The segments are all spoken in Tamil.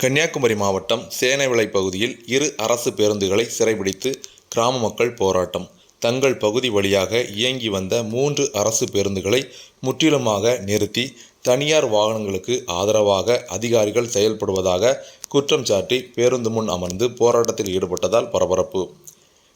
கன்னியாகுமரி மாவட்டம் சேனைவிளை பகுதியில் இரு அரசு பேருந்துகளை சிறைபிடித்து கிராம மக்கள் போராட்டம். தங்கள் பகுதி வழியாக இயங்கி வந்த மூன்று அரசு பேருந்துகளை முற்றிலுமாக நிறுத்தி தனியார் வாகனங்களுக்கு ஆதரவாக அதிகாரிகள் செயல்படுவதாக குற்றம் சாட்டி பேருந்து முன் அமர்ந்து போராட்டத்தில் ஈடுபட்டதால் பரபரப்பு.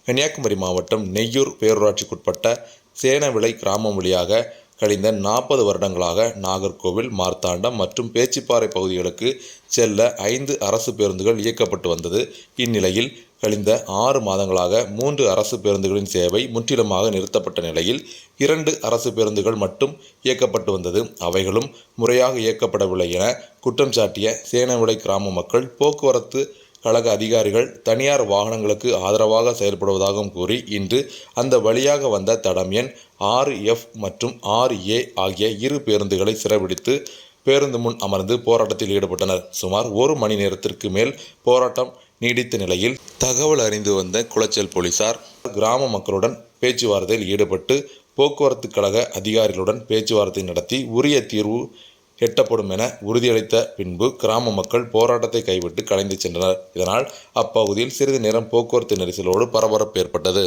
கன்னியாகுமரி மாவட்டம் நெய்யூர் பேரூராட்சிக்குட்பட்ட சேனவிளை கிராமம் வழியாக கழிந்த நாற்பது வருடங்களாக நாகர்கோவில் மார்த்தாண்டம் மற்றும் பேச்சிப்பாறை பகுதிகளுக்கு செல்ல ஐந்து அரசு பேருந்துகள் இயக்கப்பட்டு வந்தது. இந்நிலையில் கழிந்த ஆறு மாதங்களாக மூன்று அரசு பேருந்துகளின் சேவை முற்றிலுமாக நிறுத்தப்பட்ட நிலையில் இரண்டு அரசு பேருந்துகள் மட்டும் இயக்கப்பட்டு வந்தது. அவைகளும் முறையாக இயக்கப்படவில்லை என குற்றம் சாட்டிய சேனவிளை கிராம மக்கள் போக்குவரத்து கழக அதிகாரிகள் தனியார் வாகனங்களுக்கு ஆதரவாக செயல்படுவதாகவும் கூறி இன்று அந்த வழியாக வந்த தடம் எண் ஆறு எஃப் மற்றும் ஆறு ஏ ஆகிய இரு பேருந்துகளை சிறப்பிடித்து பேருந்து முன் அமர்ந்து போராட்டத்தில் ஈடுபட்டனர். சுமார் ஒரு மணி நேரத்திற்கு மேல் போராட்டம் நீடித்த நிலையில் தகவல் அறிந்து வந்த குளச்சல் போலீசார் கிராம மக்களுடன் பேச்சுவார்த்தையில் ஈடுபட்டு போக்குவரத்து கழக அதிகாரிகளுடன் பேச்சுவார்த்தை நடத்தி உரிய தீர்வு எட்டப்படும் என உறுதியளித்த பின்பு கிராம மக்கள் போராட்டத்தை கைவிட்டு கலைந்து சென்றனர். இதனால் அப்பகுதியில் சிறிது நேரம் போக்குவரத்து நெரிசலோடு பரபரப்பு ஏற்பட்டது.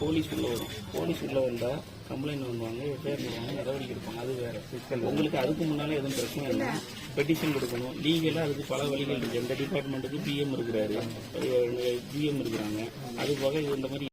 போலீஸ் உள்ள வரும். போலீஸ் உள்ள வந்தா கம்ப்ளைண்ட் பண்ணுவாங்க எஃப்ஐஆர் பண்ணுவாங்க நடவடிக்கை எடுப்பாங்க. அது வேற. உங்களுக்கு அதுக்கு முன்னாலே எதுவும் பிரச்சனை இல்லை. பெட்டிஷன் கொடுக்கணும். லீகலாக அதுக்கு பல வழிகள் இருக்கு. எந்த டிபார்ட்மெண்ட்டுக்கு பிஎம் இருக்கிறாரு. பிஎம் இருக்கிறாங்க. அது போக இந்த மாதிரி